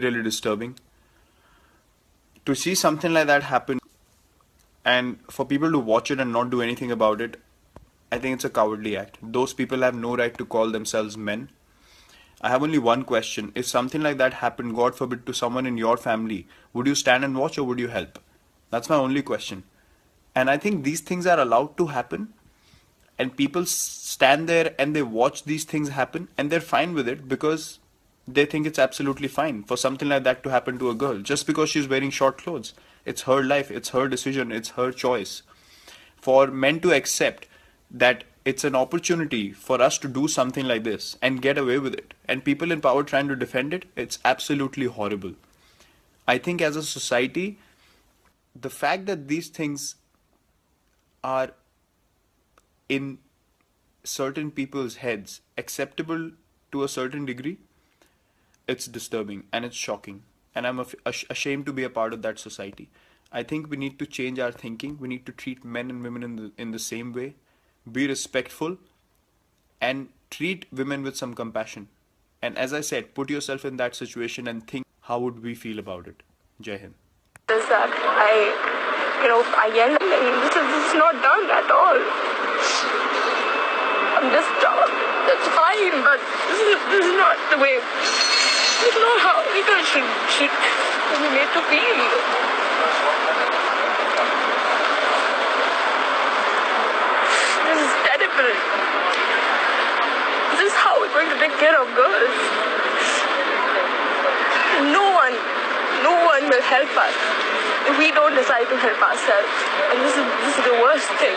really, disturbing. To see something like that happen and for people to watch it and not do anything about it, I think it's a cowardly act. Those people have no right to call themselves men. I have only one question. If something like that happened, God forbid, to someone in your family, would you stand and watch or would you help? That's my only question. And I think these things are allowed to happen. And people stand there and they watch these things happen and they're fine with it because they think it's absolutely fine for something like that to happen to a girl just because she's wearing short clothes. It's her life, it's her decision, it's her choice. For men to accept that it's an opportunity for us to do something like this and get away with it, and people in power trying to defend it, it's absolutely horrible. I think as a society, the fact that these things are in certain people's heads acceptable to a certain degree, it's disturbing and it's shocking. And I'm ashamed to be a part of that society. I think we need to change our thinking. We need to treat men and women in the, in the same way, be respectful, and treat women with some compassion. And as I said, put yourself in that situation and think how would we feel about it. Jai Hind. is that I, you know, I yell. This is, this is not done at all. I'm just, that's fine, but this is, this is not the way, is not how a should, should be made to feel. This is terrible. This is how we're going to take care of girls. No one, no one will help us if we don't decide to help ourselves. And this is this is the worst thing.